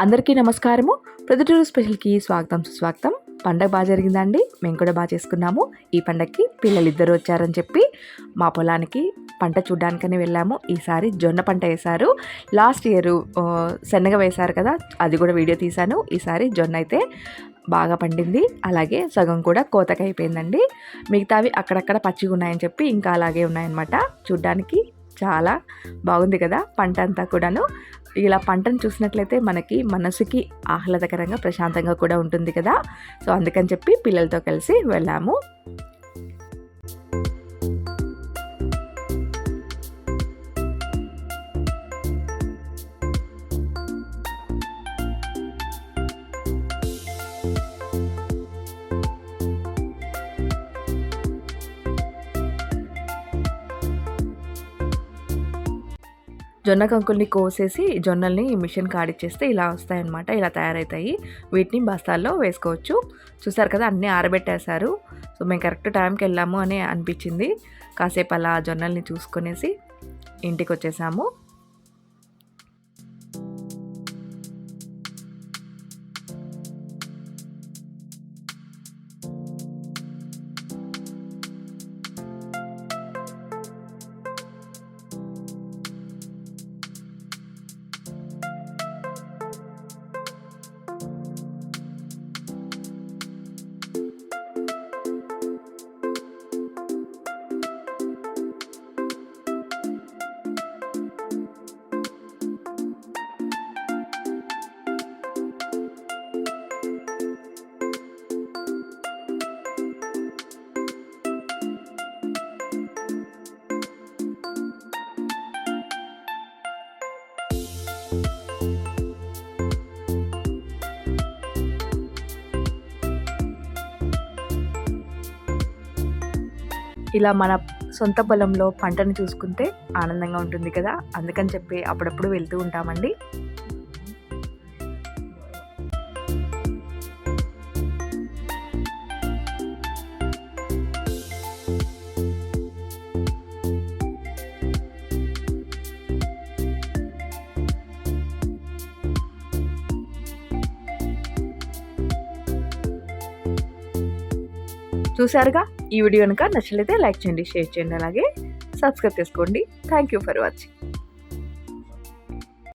అందరికీ నమస్కారము. ప్రొద్దుటూరు స్పెషల్కి స్వాగతం సుస్వాగతం. పండగ బాగా జరిగిందండి. మేము కూడా బాగా చేసుకున్నాము. ఈ పండగకి పిల్లలిద్దరూ వచ్చారని చెప్పి మా పొలానికి పంట చూడ్డానికని వెళ్ళాము. ఈసారి జొన్న పంట వేశారు. లాస్ట్ ఇయర్ శనగ వేశారు కదా అది కూడా వీడియో తీశాను. ఈసారి జొన్న అయితే బాగా పండింది. అలాగే సగం కూడా కోతకి అయిపోయిందండి. మిగతావి అక్కడక్కడ పచ్చిగా ఉన్నాయని చెప్పి ఇంకా అలాగే ఉన్నాయన్నమాట. చూడ్డానికి చాలా బాగుంది కదా పంట అంతా కూడాను. ఇలా పంటను చూసినట్లయితే మనకి మనసుకి ఆహ్లాదకరంగా ప్రశాంతంగా కూడా ఉంటుంది కదా. సో అందుకని చెప్పి పిల్లలతో కలిసి వెళ్ళాము. జొన్న కంకుల్ని కోసేసి జొన్నల్ని మిషన్ కాడిచ్చేస్తే ఇలా వస్తాయన్నమాట ఇలా తయారవుతాయి వీటిని బస్తాల్లో వేసుకోవచ్చు. చూసారు కదా అన్నీ ఆరబెట్టేశారు. సో మేము కరెక్ట్ టైంకి వెళ్ళాము అని అనిపించింది. కాసేపు అలా జొన్నల్ని చూసుకునేసి ఇంటికి వచ్చేసాము ఇలా మన సొంత పొలంలో పంటను చూసుకుంటే ఆనందంగా ఉంటుంది కదా? అందుకని చెప్పి అప్పుడప్పుడు వెళ్తూ ఉంటామండి. చూసారుగా ఈ వీడియో కనుక నచ్చలేతే లైక్ చేయండి షేర్ చేయండి అలాగే సబ్స్క్రైబ్ చేసుకోండి. Thank you for watching